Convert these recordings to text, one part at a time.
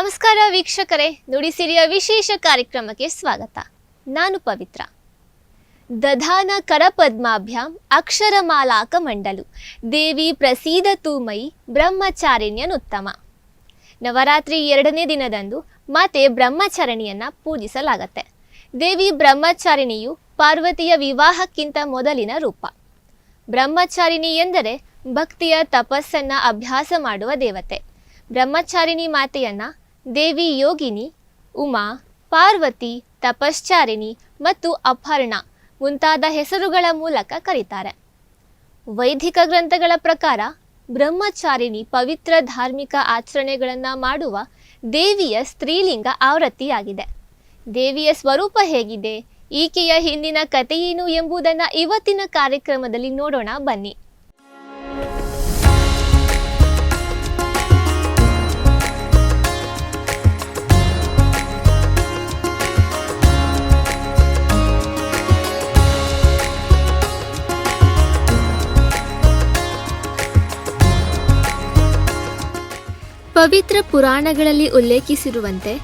ನಮಸ್ಕಾರ ವೀಕ್ಷಕರೇ ನುಡಿಸಿರಿಯ ವಿಶೇಷ ಕಾರ್ಯಕ್ರಮಕ್ಕೆ ಸ್ವಾಗತ. ನಾನು ಪವಿತ್ರ. ದಧಾನ ಕರಪದ್ಮಾಭ್ಯಾಂ ಅಕ್ಷರಮಾಲಾಕ ಮಂಡಲು. ದೇವಿ ಪ್ರಸೀದತು ಮೈ ಬ್ರಹ್ಮಚಾರಿಣ್ಯನುತ್ತಮ. ನವರಾತ್ರಿ ಎರಡನೇ ದಿನದಂದು ಮಾತೆ ಬ್ರಹ್ಮಚಾರಿಣಿಯನ್ನು ಪೂಜಿಸಲಾಗತ್ತೆ. ದೇವಿ ಬ್ರಹ್ಮಚಾರಿಣಿಯು ಪಾರ್ವತಿಯ ವಿವಾಹಕ್ಕಿಂತ ಮೊದಲಿನ ರೂಪ. ಬ್ರಹ್ಮಚಾರಿಣಿ ಎಂದರೆ ಭಕ್ತಿಯ ತಪಸ್ಸನ್ನ ಅಭ್ಯಾಸ ಮಾಡುವ ದೇವತೆ. ಬ್ರಹ್ಮಚಾರಿಣಿ ಮಾತೆಯನ್ನ ದೇವಿ ಯೋಗಿನಿ, ಉಮಾ, ಪಾರ್ವತಿ, ತಪಶ್ಚಾರಿಣಿ ಮತ್ತು ಅಪರ್ಣ ಮುಂತಾದ ಹೆಸರುಗಳ ಮೂಲಕ ಕರೀತಾರೆ. ವೈದಿಕ ಗ್ರಂಥಗಳ ಪ್ರಕಾರ ಬ್ರಹ್ಮಚಾರಿಣಿ ಪವಿತ್ರ ಧಾರ್ಮಿಕ ಆಚರಣೆಗಳನ್ನು ಮಾಡುವ ದೇವಿಯ ಸ್ತ್ರೀಲಿಂಗ ಆವೃತ್ತಿಯಾಗಿದೆ. ದೇವಿಯ ಸ್ವರೂಪ ಹೇಗಿದೆ, ಈಕೆಯ ಹಿಂದಿನ ಕಥೆಯೇನು ಎಂಬುದನ್ನು ಇವತ್ತಿನ ಕಾರ್ಯಕ್ರಮದಲ್ಲಿ ನೋಡೋಣ ಬನ್ನಿ. ಪವಿತ್ರ ಪುರಾಣಗಳಲ್ಲಿ ಉಲ್ಲೇಖಿಸಿರುವಂತೆ,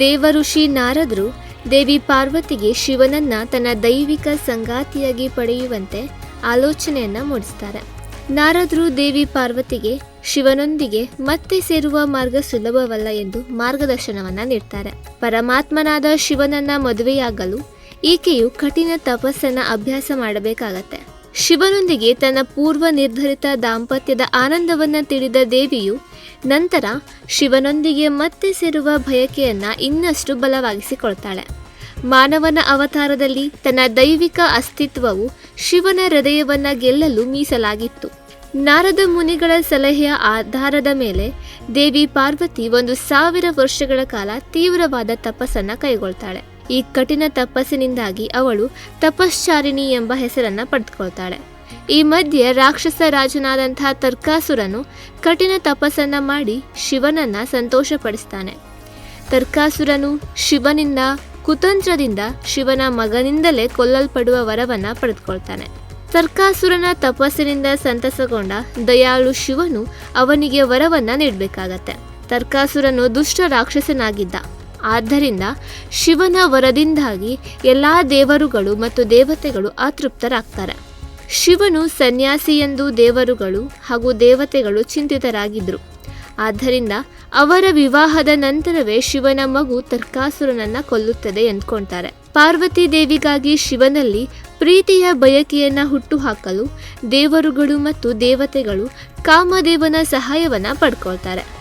ದೇವಋಷಿ ನಾರದರು ದೇವಿ ಪಾರ್ವತಿಗೆ ಶಿವನನ್ನ ತನ್ನ ದೈವಿಕ ಸಂಗಾತಿಯಾಗಿ ಪಡೆಯುವಂತೆ ಆಲೋಚನೆಯನ್ನ ಮೂಡಿಸ್ತಾರೆ. ನಾರದರು ದೇವಿ ಪಾರ್ವತಿಗೆ ಶಿವನೊಂದಿಗೆ ಮತ್ತೆ ಸೇರುವ ಮಾರ್ಗ ಸುಲಭವಲ್ಲ ಎಂದು ಮಾರ್ಗದರ್ಶನವನ್ನ ನೀಡ್ತಾರೆ. ಪರಮಾತ್ಮನಾದ ಶಿವನನ್ನ ಮದುವೆಯಾಗಲು ಈಕೆಯು ಕಠಿಣ ತಪಸ್ಸನ್ನ ಅಭ್ಯಾಸ ಮಾಡಬೇಕಾಗತ್ತೆ. ಶಿವನೊಂದಿಗೆ ತನ್ನ ಪೂರ್ವ ನಿರ್ಧರಿತ ದಾಂಪತ್ಯದ ಆನಂದವನ್ನ ತಿಳಿದ ದೇವಿಯು ನಂತರ ಶಿವನೊಂದಿಗೆ ಮತ್ತೆ ಸೇರುವ ಬಯಕೆಯನ್ನ ಇನ್ನಷ್ಟು ಬಲವಾಗಿಸಿಕೊಳ್ತಾಳೆ. ಮಾನವನ ಅವತಾರದಲ್ಲಿ ತನ್ನ ದೈವಿಕ ಅಸ್ತಿತ್ವವು ಶಿವನ ಹೃದಯವನ್ನ ಗೆಲ್ಲಲು ಮೀಸಲಾಗಿತ್ತು. ನಾರದ ಮುನಿಗಳ ಸಲಹೆಯ ಆಧಾರದ ಮೇಲೆ ದೇವಿ ಪಾರ್ವತಿ ಒಂದು ಸಾವಿರ ವರ್ಷಗಳ ಕಾಲ ತೀವ್ರವಾದ ತಪಸ್ಸನ್ನ ಕೈಗೊಳ್ತಾಳೆ. ಈ ಕಠಿಣ ತಪಸ್ಸಿನಿಂದಾಗಿ ಅವಳು ತಪಶ್ಚಾರಿಣಿ ಎಂಬ ಹೆಸರನ್ನ ಪಡೆದುಕೊಳ್ತಾಳೆ. ಈ ಮಧ್ಯೆ ರಾಕ್ಷಸ ರಾಜನಾದಂಥ ತರ್ಕಾಸುರನು ಕಠಿಣ ತಪಸ್ಸನ್ನ ಮಾಡಿ ಶಿವನನ್ನ ಸಂತೋಷಪಡಿಸ್ತಾನೆ. ತರ್ಕಾಸುರನು ಶಿವನಿಂದ, ಕುತಂತ್ರದಿಂದ ಶಿವನ ಮಗನಿಂದಲೇ ಕೊಲ್ಲಲ್ಪಡುವ ವರವನ್ನ ಪಡೆದುಕೊಳ್ತಾನೆ. ತರ್ಕಾಸುರನ ತಪಸ್ಸಿನಿಂದ ಸಂತಸಗೊಂಡ ದಯಾಳು ಶಿವನು ಅವನಿಗೆ ವರವನ್ನ ನೀಡಬೇಕಾಗತ್ತೆ. ತರ್ಕಾಸುರನು ದುಷ್ಟ ರಾಕ್ಷಸನಾಗಿದ್ದ. ಆದ್ದರಿಂದ ಶಿವನ ವರದಿಂದಾಗಿ ಎಲ್ಲಾ ದೇವರುಗಳು ಮತ್ತು ದೇವತೆಗಳು ಅತೃಪ್ತರಾಗ್ತಾರೆ. ಶಿವನು ಸನ್ಯಾಸಿ ಎಂದು ದೇವರುಗಳು ಹಾಗೂ ದೇವತೆಗಳು ಚಿಂತಿತರಾಗಿದ್ದರು. ಆದ್ದರಿಂದ ಅವರ ವಿವಾಹದ ನಂತರವೇ ಶಿವನ ಮಗು ತರ್ಕಾಸುರನನ್ನ ಕೊಲ್ಲುತ್ತದೆ ಎಂದ್ಕೊಳ್ತಾರೆ ಪಾರ್ವತಿ ದೇವಿಗಾಗಿ ಶಿವನಲ್ಲಿ ಪ್ರೀತಿಯ ಬಯಕೆಯನ್ನ ಹುಟ್ಟುಹಾಕಲು ದೇವರುಗಳು ಮತ್ತು ದೇವತೆಗಳು ಕಾಮದೇವನ ಸಹಾಯವನ್ನ ಪಡ್ಕೊಳ್ತಾರೆ.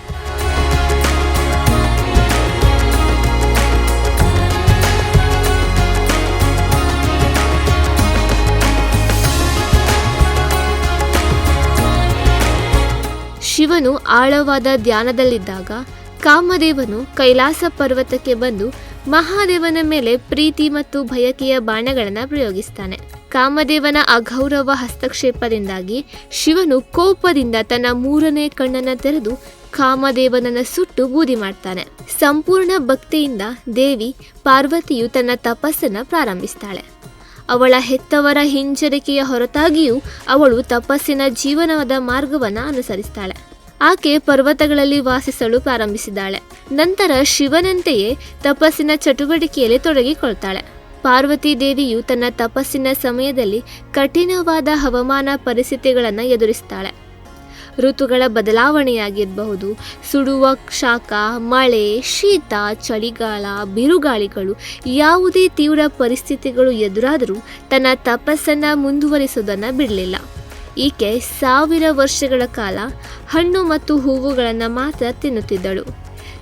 ಶಿವನು ಆಳವಾದ ಧ್ಯಾನದಲ್ಲಿದ್ದಾಗ ಕಾಮದೇವನು ಕೈಲಾಸ ಪರ್ವತಕ್ಕೆ ಬಂದು ಮಹಾದೇವನ ಮೇಲೆ ಪ್ರೀತಿ ಮತ್ತು ಭಯಕೆಯ ಬಾಣಗಳನ್ನು ಪ್ರಯೋಗಿಸ್ತಾನೆ. ಕಾಮದೇವನ ಅಗೌರವ ಹಸ್ತಕ್ಷೇಪದಿಂದಾಗಿ ಶಿವನು ಕೋಪದಿಂದ ತನ್ನ ಮೂರನೇ ಕಣ್ಣನ್ನು ತೆರೆದು ಕಾಮದೇವನನ್ನು ಸುಟ್ಟು ಬೂದಿ ಮಾಡ್ತಾನೆ. ಸಂಪೂರ್ಣ ಭಕ್ತಿಯಿಂದ ದೇವಿ ಪಾರ್ವತಿಯು ತನ್ನ ತಪಸ್ಸನ್ನು ಪ್ರಾರಂಭಿಸ್ತಾಳೆ. ಅವಳ ಹೆತ್ತವರ ಹಿಂಜರಿಕೆಯ ಹೊರತಾಗಿಯೂ ಅವಳು ತಪಸ್ಸಿನ ಜೀವನದ ಮಾರ್ಗವನ್ನು ಅನುಸರಿಸ್ತಾಳೆ. ಆಕೆ ಪರ್ವತಗಳಲ್ಲಿ ವಾಸಿಸಲು ಪ್ರಾರಂಭಿಸಿದ್ದಾಳೆ. ನಂತರ ಶಿವನಂತೆಯೇ ತಪಸ್ಸಿನ ಚಟುವಟಿಕೆಯಲ್ಲಿ ತೊಡಗಿಕೊಳ್ತಾಳೆ. ಪಾರ್ವತಿ ದೇವಿಯು ತನ್ನ ತಪಸ್ಸಿನ ಸಮಯದಲ್ಲಿ ಕಠಿಣವಾದ ಹವಾಮಾನ ಪರಿಸ್ಥಿತಿಗಳನ್ನು ಎದುರಿಸ್ತಾಳೆ. ಋತುಗಳ ಬದಲಾವಣೆಯಾಗಿರಬಹುದು, ಸುಡುವ ಶಾಖ, ಮಳೆ, ಶೀತ, ಚಳಿಗಾಲ, ಬಿರುಗಾಳಿಗಳು, ಯಾವುದೇ ತೀವ್ರ ಪರಿಸ್ಥಿತಿಗಳು ಎದುರಾದರೂ ತನ್ನ ತಪಸ್ಸನ್ನು ಮುಂದುವರಿಸುವುದನ್ನು ಬಿಡಲಿಲ್ಲ. ಈಕೆ ಸಾವಿರ ವರ್ಷಗಳ ಕಾಲ ಹಣ್ಣು ಮತ್ತು ಹೂವುಗಳನ್ನು ಮಾತ್ರ ತಿನ್ನುತ್ತಿದ್ದಳು.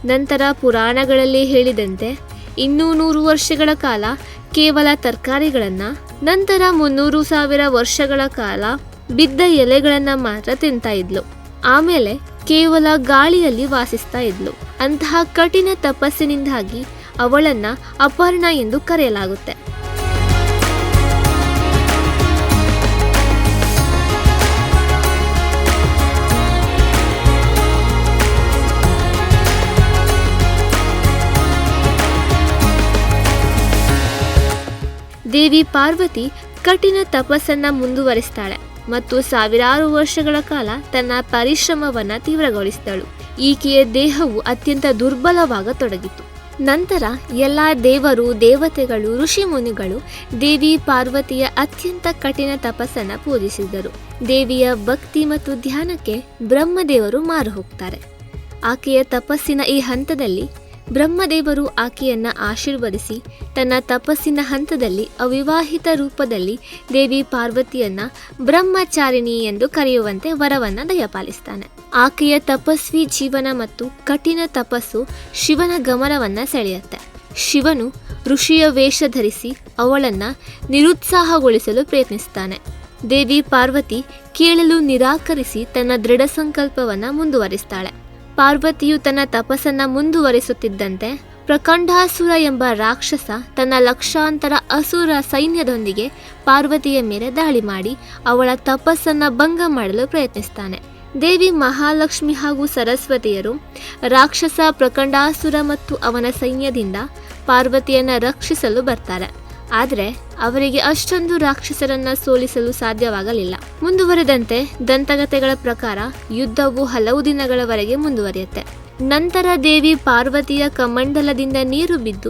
ನಂತರ ಪುರಾಣಗಳಲ್ಲಿ ಹೇಳಿದಂತೆ ಇನ್ನೂ ನೂರು ವರ್ಷಗಳ ಕಾಲ ಕೇವಲ ತರಕಾರಿಗಳನ್ನು, ನಂತರ ಮುನ್ನೂರು ಸಾವಿರ ವರ್ಷಗಳ ಕಾಲ ಬಿದ್ದ ಎಲೆಗಳನ್ನು ಮಾತ್ರ ತಿಂತಾ ಇದ್ಲು. ಆಮೇಲೆ ಕೇವಲ ಗಾಳಿಯಲ್ಲಿ ವಾಸಿಸ್ತಾ ಇದ್ಲು. ಅಂತಹ ಕಠಿಣ ತಪಸ್ಸಿನಿಂದಾಗಿ ಅವಳನ್ನ ಅಪರ್ಣ ಎಂದು ಕರೆಯಲಾಗುತ್ತೆ. ದೇವಿ ಪಾರ್ವತಿ ಕಠಿಣ ತಪಸ್ಸನ್ನ ಮುಂದುವರಿಸ್ತಾಳೆ ಮತ್ತು ಸಾವಿರಾರು ವರ್ಷಗಳ ಕಾಲ ತನ್ನ ಪರಿಶ್ರಮವನ್ನು ತೀವ್ರಗೊಳಿಸಿದಳು. ಈಕೆಯ ದೇಹವು ಅತ್ಯಂತ ದುರ್ಬಲವಾಗತೊಡಗಿತು. ನಂತರ ಎಲ್ಲ ದೇವರು, ದೇವತೆಗಳು, ಋಷಿಮುನಿಗಳು ದೇವಿ ಪಾರ್ವತಿಯ ಅತ್ಯಂತ ಕಠಿಣ ತಪಸ್ಸನ್ನು ಪೂಜಿಸಿದರು ದೇವಿಯ ಭಕ್ತಿ ಮತ್ತು ಧ್ಯಾನಕ್ಕೆ ಬ್ರಹ್ಮದೇವರು ಮಾರು ಹೋಗ್ತಾರೆ. ಆಕೆಯ ತಪಸ್ಸಿನ ಈ ಹಂತದಲ್ಲಿ ಬ್ರಹ್ಮದೇವರು ಆಕೆಯನ್ನ ಆಶೀರ್ವದಿಸಿ ತನ್ನ ತಪಸ್ಸಿನ ಹಂತದಲ್ಲಿ ಅವಿವಾಹಿತ ರೂಪದಲ್ಲಿ ದೇವಿ ಪಾರ್ವತಿಯನ್ನ ಬ್ರಹ್ಮಚಾರಿಣಿ ಎಂದು ಕರೆಯುವಂತೆ ವರವನ್ನ ದಯಪಾಲಿಸ್ತಾನೆ. ಆಕೆಯ ತಪಸ್ವಿ ಜೀವನ ಮತ್ತು ಕಠಿಣ ತಪಸ್ಸು ಶಿವನ ಗಮನವನ್ನ ಸೆಳೆಯುತ್ತೆ. ಶಿವನು ಋಷಿಯ ವೇಷ ಧರಿಸಿ ಅವಳನ್ನ ನಿರುತ್ಸಾಹಗೊಳಿಸಲು ಪ್ರಯತ್ನಿಸ್ತಾನೆ. ದೇವಿ ಪಾರ್ವತಿ ಕೇಳಲು ನಿರಾಕರಿಸಿ ತನ್ನ ದೃಢ ಸಂಕಲ್ಪವನ್ನ ಮುಂದುವರಿಸ್ತಾಳೆ. ಪಾರ್ವತಿಯು ತನ್ನ ತಪಸ್ಸನ್ನ ಮುಂದುವರಿಸುತ್ತಿದ್ದಂತೆ ಪ್ರಖಂಡಾಸುರ ಎಂಬ ರಾಕ್ಷಸ ತನ್ನ ಲಕ್ಷಾಂತರ ಅಸುರ ಸೈನ್ಯದೊಂದಿಗೆ ಪಾರ್ವತಿಯ ಮೇಲೆ ದಾಳಿ ಮಾಡಿ ಅವಳ ತಪಸ್ಸನ್ನ ಭಂಗ ಮಾಡಲು ಪ್ರಯತ್ನಿಸ್ತಾನೆ. ದೇವಿ ಮಹಾಲಕ್ಷ್ಮಿ ಹಾಗೂ ಸರಸ್ವತಿಯರು ರಾಕ್ಷಸ ಪ್ರಖಂಡಾಸುರ ಮತ್ತು ಅವನ ಸೈನ್ಯದಿಂದ ಪಾರ್ವತಿಯನ್ನ ರಕ್ಷಿಸಲು ಬರ್ತಾರೆ. ಆದರೆ ಅವರಿಗೆ ಅಷ್ಟೊಂದು ರಾಕ್ಷಸರನ್ನ ಸೋಲಿಸಲು ಸಾಧ್ಯವಾಗಲಿಲ್ಲ. ಮುಂದುವರೆದಂತೆ ದಂತಗತೆಗಳ ಪ್ರಕಾರ ಯುದ್ಧವು ಹಲವು ದಿನಗಳವರೆಗೆ ಮುಂದುವರಿಯುತ್ತೆ. ನಂತರ ದೇವಿ ಪಾರ್ವತಿಯ ಕಮಂಡಲದಿಂದ ನೀರು ಬಿದ್ದು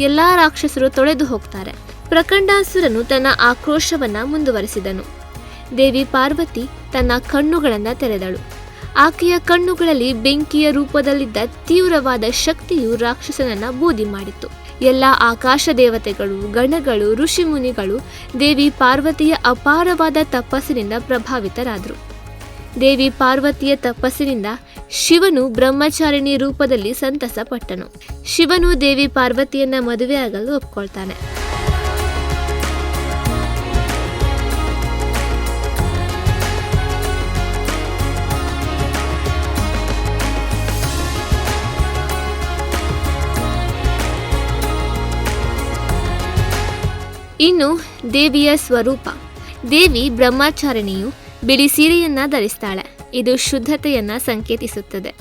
ಎಲ್ಲಾ ರಾಕ್ಷಸರು ತೊಳೆದು ಹೋಗ್ತಾರೆ. ಪ್ರಖಂಡಾಸುರನು ತನ್ನ ಆಕ್ರೋಶವನ್ನ ಮುಂದುವರೆಸಿದನು. ದೇವಿ ಪಾರ್ವತಿ ತನ್ನ ಕಣ್ಣುಗಳನ್ನು ತೆರೆದಳು. ಆಕೆಯ ಕಣ್ಣುಗಳಲ್ಲಿ ಬೆಂಕಿಯ ರೂಪದಲ್ಲಿದ್ದ ತೀವ್ರವಾದ ಶಕ್ತಿಯು ರಾಕ್ಷಸನನ್ನ ಬೂದಿ ಮಾಡಿತು ಎಲ್ಲ ಆಕಾಶ ದೇವತೆಗಳು, ಗಣಗಳು, ಋಷಿಮುನಿಗಳು ದೇವಿ ಪಾರ್ವತಿಯ ಅಪಾರವಾದ ತಪಸ್ಸಿನಿಂದ ಪ್ರಭಾವಿತರಾದರು. ದೇವಿ ಪಾರ್ವತಿಯ ತಪಸ್ಸಿನಿಂದ ಶಿವನು ಬ್ರಹ್ಮಚಾರಿಣಿ ರೂಪದಲ್ಲಿ ಸಂತಸಪಟ್ಟನು. ಶಿವನು ದೇವಿ ಪಾರ್ವತಿಯನ್ನ ಮದುವೆಯಾಗಲು ಒಪ್ಕೊಳ್ತಾನೆ. ಇನ್ನು ದೇವಿಯ ಸ್ವರೂಪ. ದೇವಿ ಬ್ರಹ್ಮಚಾರಿಣಿಯು ಬಿಳಿ ಸೀರೆಯನ್ನ ಧರಿಸ್ತಾಳೆ. ಇದು ಶುದ್ಧತೆಯನ್ನ ಸಂಕೇತಿಸುತ್ತದೆ.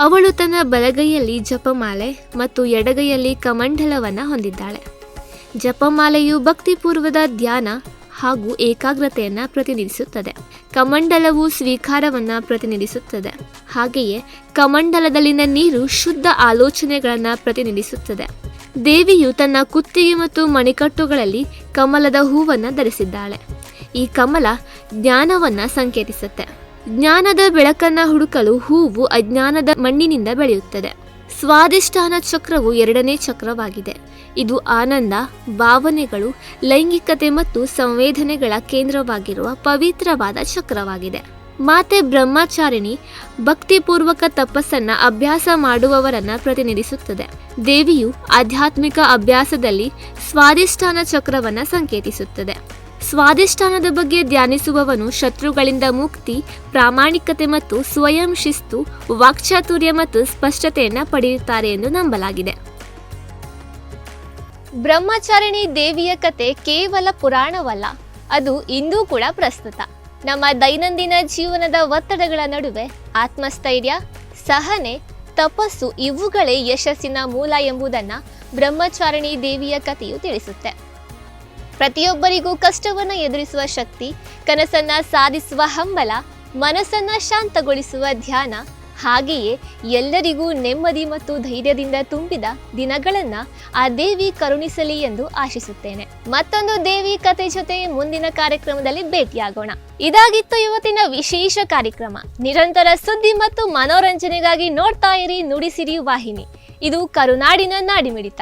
ಅವಳು ತನ್ನ ಬಲಗೈಯಲ್ಲಿ ಜಪಮಾಲೆ ಮತ್ತು ಎಡಗೈಯಲ್ಲಿ ಕಮಂಡಲವನ್ನ ಹೊಂದಿದ್ದಾಳೆ. ಜಪಮಾಲೆಯು ಭಕ್ತಿಪೂರ್ವದ ಧ್ಯಾನ ಹಾಗೂ ಏಕಾಗ್ರತೆಯನ್ನು ಪ್ರತಿನಿಧಿಸುತ್ತದೆ. ಕಮಂಡಲವು ಸ್ವೀಕಾರವನ್ನ ಪ್ರತಿನಿಧಿಸುತ್ತದೆ. ಹಾಗೆಯೇ ಕಮಂಡಲದಲ್ಲಿನ ನೀರು ಶುದ್ಧ ಆಲೋಚನೆಗಳನ್ನು ಪ್ರತಿನಿಧಿಸುತ್ತದೆ. ದೇವಿಯು ತನ್ನ ಕುತ್ತಿಗೆ ಮತ್ತು ಮಣಿಕಟ್ಟುಗಳಲ್ಲಿ ಕಮಲದ ಹೂವನ್ನು ಧರಿಸಿದ್ದಾಳೆ. ಈ ಕಮಲ ಜ್ಞಾನವನ್ನ ಸಂಕೇತಿಸುತ್ತೆ. ಜ್ಞಾನದ ಬೆಳಕನ್ನ ಹುಡುಕಲು ಹೂವು ಅಜ್ಞಾನದ ಮಣ್ಣಿನಿಂದ ಬೆಳೆಯುತ್ತದೆ. ಸ್ವಾದಿಷ್ಠಾನ ಚಕ್ರವು ಎರಡನೇ ಚಕ್ರವಾಗಿದೆ. ಇದು ಆನಂದ, ಭಾವನೆಗಳು, ಲೈಂಗಿಕತೆ ಮತ್ತು ಸಂವೇದನೆಗಳ ಕೇಂದ್ರವಾಗಿರುವ ಪವಿತ್ರವಾದ ಚಕ್ರವಾಗಿದೆ. ಮಾತೆ ಬ್ರಹ್ಮಚಾರಿಣಿ ಭಕ್ತಿಪೂರ್ವಕ ತಪಸ್ಸನ್ನ ಅಭ್ಯಾಸ ಮಾಡುವವರನ್ನ ಪ್ರತಿನಿಧಿಸುತ್ತದೆ. ದೇವಿಯು ಆಧ್ಯಾತ್ಮಿಕ ಅಭ್ಯಾಸದಲ್ಲಿ ಸ್ವಾದಿಷ್ಠಾನ ಚಕ್ರವನ್ನ ಸಂಕೇತಿಸುತ್ತದೆ. ಸ್ವಾದಿಷ್ಠಾನದ ಬಗ್ಗೆ ಧ್ಯಾನಿಸುವವನು ಶತ್ರುಗಳಿಂದ ಮುಕ್ತಿ, ಪ್ರಾಮಾಣಿಕತೆ ಮತ್ತು ಸ್ವಯಂ ಶಿಸ್ತು, ವಾಕ್ಚಾತುರ್ಯ ಮತ್ತು ಸ್ಪಷ್ಟತೆಯನ್ನ ಪಡೆಯುತ್ತಾರೆ ಎಂದು ನಂಬಲಾಗಿದೆ. ಬ್ರಹ್ಮಚಾರಿಣಿ ದೇವಿಯ ಕತೆ ಕೇವಲ ಪುರಾಣವಲ್ಲ, ಅದು ಇಂದೂ ಕೂಡ ಪ್ರಸ್ತುತ. ನಮ್ಮ ದೈನಂದಿನ ಜೀವನದ ಒತ್ತಡಗಳ ನಡುವೆ ಆತ್ಮಸ್ಥೈರ್ಯ, ಸಹನೆ, ತಪಸ್ಸು ಇವುಗಳೇ ಯಶಸ್ಸಿನ ಮೂಲ ಎಂಬುದನ್ನು ಬ್ರಹ್ಮಚಾರಿಣಿ ದೇವಿಯ ಕಥೆಯು ತಿಳಿಸುತ್ತೆ. ಪ್ರತಿಯೊಬ್ಬರಿಗೂ ಕಷ್ಟವನ್ನು ಎದುರಿಸುವ ಶಕ್ತಿ, ಕನಸನ್ನ ಸಾಧಿಸುವ ಹಂಬಲ, ಮನಸ್ಸನ್ನ ಶಾಂತಗೊಳಿಸುವ ಧ್ಯಾನ ಹಾಗೆಯೇ ಎಲ್ಲರಿಗೂ ನೆಮ್ಮದಿ ಮತ್ತು ಧೈರ್ಯದಿಂದ ತುಂಬಿದ ದಿನಗಳನ್ನ ಆ ದೇವಿ ಕರುಣಿಸಲಿ ಎಂದು ಆಶಿಸುತ್ತೇನೆ. ಮತ್ತೊಂದು ದೇವಿ ಕತೆ ಜೊತೆ ಮುಂದಿನ ಕಾರ್ಯಕ್ರಮದಲ್ಲಿ ಭೇಟಿಯಾಗೋಣ. ಇದಾಗಿತ್ತು ಇವತ್ತಿನ ವಿಶೇಷ ಕಾರ್ಯಕ್ರಮ. ನಿರಂತರ ಸುದ್ದಿ ಮತ್ತು ಮನೋರಂಜನೆಗಾಗಿ ನೋಡ್ತಾ ಇರಿ ನುಡಿಸಿರಿ ವಾಹಿನಿ. ಇದು ಕರುನಾಡಿನ ನಾಡಿಮಿಡಿತ.